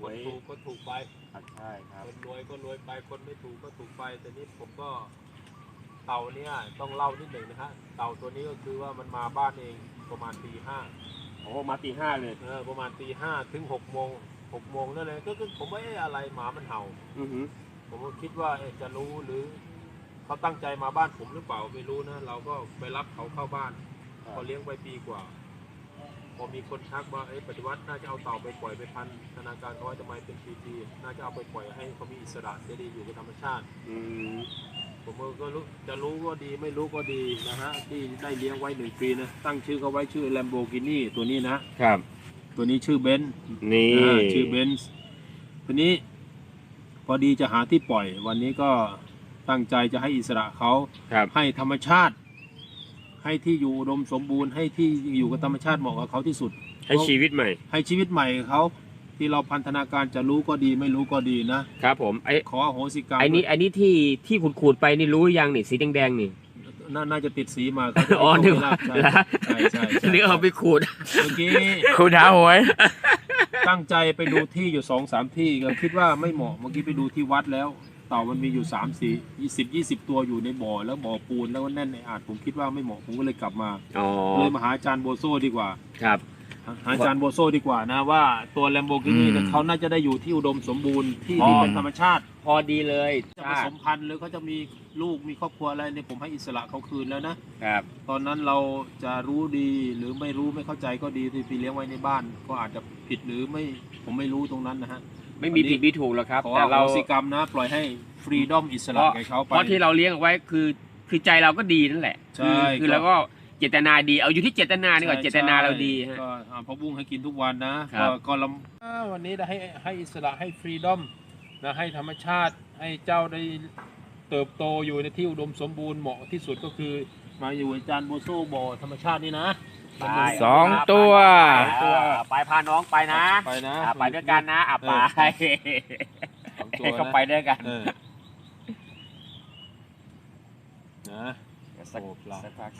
หวยถูกก็ถูกไป ครับใช่ครับ คนรวยก็รวยไปคนไม่ถูกก็ถูกไป แต่นี้ผมก็เต่าเนี่ยต้องเล่านิดหนึ่งนะฮะเต่าตัวนี้ก็คือว่ามันมาบ้านเองประมาณตีห้าโอ้มาตีห้าเลย เออประมาณตีห้าถึงหกโมงหกโมงนั่นเลยก็คือผมว่าเอ๊ะอะไรหมามันเห่า อือหือผมก็คิดว่าเอ๊ะจะรู้หรือเขาตั้งใจมาบ้านผมหรือเปล่าไม่รู้นะเราก็ไปรับเขาเข้าบ้านเขาเลี้ยงไว้ปีกว่าพ อมีคนทักว่าเอ๊ะปฏิวัติน่าจะเอาเต่าไปปล่อยไปพันธนาการน้อยทำไมเป็นปีๆน่าจะเอาไปปล่อยให้เขามีอิสระเสรีอยู่กับธรรมชาติ อืมผมก็รู้จะรู้ก็ดีไม่รู้ก็ดีนะฮะที่ได้เลี้ยงไว้หนึ่งปีนะตั้งชื่อเขาไว้ชื่อ Lamborghini ตัวนี้นะครับ ตัวนี้ชื่อเบนซ์นี่อ่าชื่อเบนซ์ทีนี้ พอดีจะหาที่ปล่อย วันนี้ก็ตั้งใจจะให้อิสระเขาครับ ให้ธรรมชาติ ให้ที่อยู่อุดมสมบูรณ์ให้ที่อยู่กับธรรมชาติเหมาะกับเขาที่สุด ให้ชีวิตใหม่ ให้ชีวิตใหม่เขาที่เราพันธนาการจะรู้ก็ดีไม่รู้ก็ดีนะครับผมไอ้ขออโหสิกรรมไอ้นี่ไอ้นี่ที่ที่ขูดขูดๆไปนี่รู้ยังนี่สีแดงๆนี่นาน่าจะติดสีมาอ๋อนึกว่าใช่แล้วใช่ใช่ใช่นึกเอาไปขูดเมื่อกี้ขูดหาหวย ตั้งใจไปดูที่อยู่สองสามที่ก็คิดว่าไม่เหมาะเมื่อกี้ไปดูที่วัดแล้ว เต่ามันมีอยู่สามสี่ยี่สิบยี่สิบตัวอยู่ในบ่อแล้วบ่อปูนแล้วก็แน่นในอาจผมคิดว่าไม่เหมาะผมก็เลยกลับมาอ๋อเลยมาหาอาจารย์โบโซดีกว่า ครับ หาอาจารย์โบโซดีกว่านะว่าตัวแลมโบกินีอืมเขาน่าจะได้อยู่ที่อุดมสมบูรณ์ที่อ๋อ ที่เป็นธรรมชาติ พอดีเลยจะผสมพันธุ์หรือเขาจะมีลูกมีครอบครัวอะไรเนี่ยผมให้อิสระเขาคืนแล้วนะ ครับ ตอนนั้นเราจะรู้ดีหรือไม่รู้ไม่เข้าใจก็ดีที่ไปเลี้ยงไว้ในบ้าน ก็อาจจะผิดหรือไม่ผมไม่รู้ตรงนั้นนะฮะ ไม่มีผิดมีถูกหรอกครับ ขอแต่อเราโหสิกรรมนะ ปล่อยให้ฟรีดอมอิสระแก่เขาไป เพราะที่เราเลี้ยงเอาไว้คือคือใจเราก็ดีนั่นแหละใช่คือคือก็เราก็เจตนาดีเอาอยู่ที่เจตนาดีกว่าใช่เจตนาเราดีฮะ ก็เอาพอบุ้งให้กินทุกวันนะครับ ก็ก็ลำอ่าวันนี้ได้ให้ให้อิสระให้ฟรีดอมนะให้ธรรมชาติให้เจ้าได้เติบโตอยู่ในที่อุดมสมบูรณ์เหมาะที่สุดก็คือ มาอยู่อาจารย์โบโซบ่อธรรมชาตินี่นะไปสองตัวตัวไปพาน้องไปนะไปนะ อะไปด้วยกันนะอะไปสองตัวให้เขานะไปด้วยกันเออนะ สักโอ้ปลาสักพัก